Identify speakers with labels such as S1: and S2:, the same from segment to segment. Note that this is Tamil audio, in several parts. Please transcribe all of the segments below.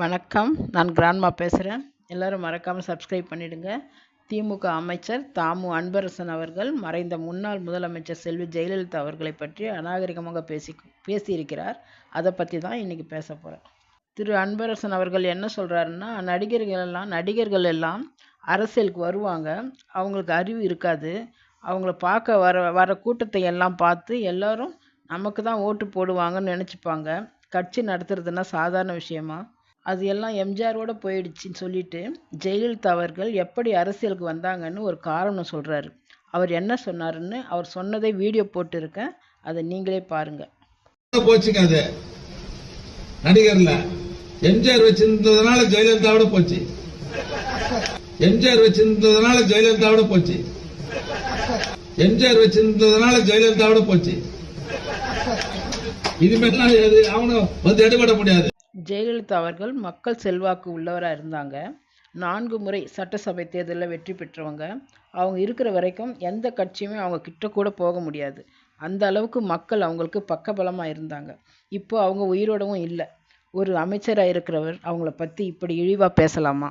S1: வணக்கம். நான் கிராண்ட்மா பேசுகிறேன் எல்லோரும் மறக்காமல் சப்ஸ்கிரைப் பண்ணிவிடுங்க திமுக அமைச்சர் தாமு அன்பரசன் அவர்கள் மறைந்த முன்னாள் முதலமைச்சர் செல்வி ஜெயலலிதா அவர்களை பற்றி அநாகரிகமாக பேசி பேசியிருக்கிறார். அதை பற்றி தான் இன்றைக்கி பேச போகிறேன் திரு அன்பரசன் அவர்கள் என்ன சொல்கிறாருன்னா நடிகர்கள் எல்லாம் நடிகர்கள் எல்லாம் அரசியலுக்கு வருவாங்க. அவங்களுக்கு அறிவு இருக்காது. அவங்கள பார்க்க வர வர கூட்டத்தை எல்லாம் பார்த்து எல்லோரும் நமக்கு தான் ஓட்டு போடுவாங்கன்னு நினச்சிப்பாங்க. கட்சி நடத்துறதுன்னா சாதாரண விஷயமா? அது எல்லாம் எம்ஜிஆரோட போயிடுச்சுன்னு சொல்லிட்டு ஜெயலலிதா அவர்கள் எப்படி அரசியலுக்கு வந்தாங்கன்னு ஒரு காரணம் சொல்கிறாரு அவர் என்ன சொன்னாருன்னு அவர் சொன்னதை வீடியோ போட்டிருக்கேன். அதை நீங்களே பாருங்க.
S2: போச்சுங்க அது? நடிகர்ல. எம்ஜிஆர் வச்சிருந்ததுனால ஜெயலலிதாவோட போச்சு. எம்ஜிஆர் வச்சிருந்ததுனால ஜெயலலிதாவோட போச்சு. எம்ஜிஆர் வச்சிருந்ததுனால ஜெயலலிதாவோட போச்சு. இனிமேல் எது? அவனும் வந்து எடுபட முடியாது.
S1: ஜெயலலிதா அவர்கள் மக்கள் செல்வாக்கு உள்ளவராக இருந்தாங்க. நான்கு முறை சட்டசபை தேர்தலில் வெற்றி பெற்றவங்க. அவங்க இருக்கிற வரைக்கும் எந்த கட்சியுமே அவங்க கிட்ட கூட போக முடியாது. அந்த அளவுக்கு மக்கள் அவங்களுக்கு பக்கபலமாக இருந்தாங்க. இப்போ அவங்க உயிரோடவும் இல்லை. ஒரு அமைச்சராக இருக்கிறவர் அவங்கள பற்றி இப்படி இழிவாக பேசலாமா?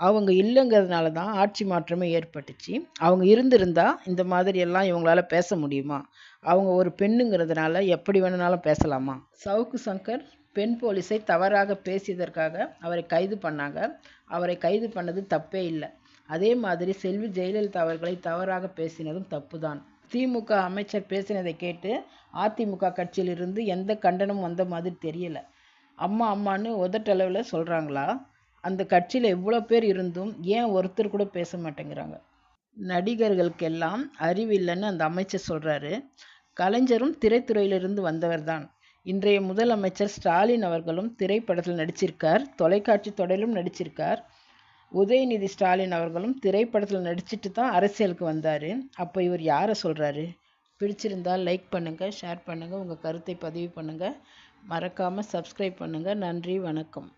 S1: அவங்க இல்லைங்கிறதுனால தான் ஆட்சி மாற்றமே ஏற்பட்டுச்சு. அவங்க இருந்திருந்தா இந்த மாதிரி எல்லாம் இவங்களால பேச முடியுமா? அவங்க ஒரு பெண்ணுங்கிறதுனால எப்படி வேணுனாலும் பேசலாமா? சவுக்கு சங்கர் பெண் போலீஸை தவறாக பேசியதற்காக அவரை கைது பண்ணாங்க. அவரை கைது பண்ணது தப்பே இல்லை. அதே மாதிரி செல்வி ஜெயலலிதா அவர்களை தவறாக பேசினதும் தப்பு தான் திமுக அமைச்சர் பேசினதை கேட்டு அதிமுக கட்சியிலிருந்து எந்த கண்டனமும் வந்த மாதிரி தெரியல. அம்மா அம்மான்னு உதட்டளவில் சொல்கிறாங்களா அந்த கட்சியில் எவ்வளோ பேர் இருந்தும் ஏன் ஒருத்தர் கூட பேச மாட்டேங்கிறாங்க? நடிகர்களுக்கெல்லாம் அறிவில்லைன்னு அந்த அமைச்சர் சொல்கிறாரு கலைஞரும் திரைத்துறையிலிருந்து வந்தவர் தான் இன்றைய முதலமைச்சர் ஸ்டாலின் அவர்களும் திரைப்படத்தில் நடிச்சிருக்கார். தொலைக்காட்சி தொடரிலும் நடிச்சிருக்கார். உதயநிதி ஸ்டாலின் அவர்களும் திரைப்படத்தில் நடிச்சிட்டு தான் அரசியலுக்கு வந்தார். அப்போ இவர் யாரை சொல்கிறாரு பிடிச்சிருந்தால் லைக் பண்ணுங்கள் ஷேர் பண்ணுங்கள் உங்கள் கருத்தை பதிவு பண்ணுங்கள் மறக்காமல் சப்ஸ்கிரைப் பண்ணுங்கள் நன்றி வணக்கம்.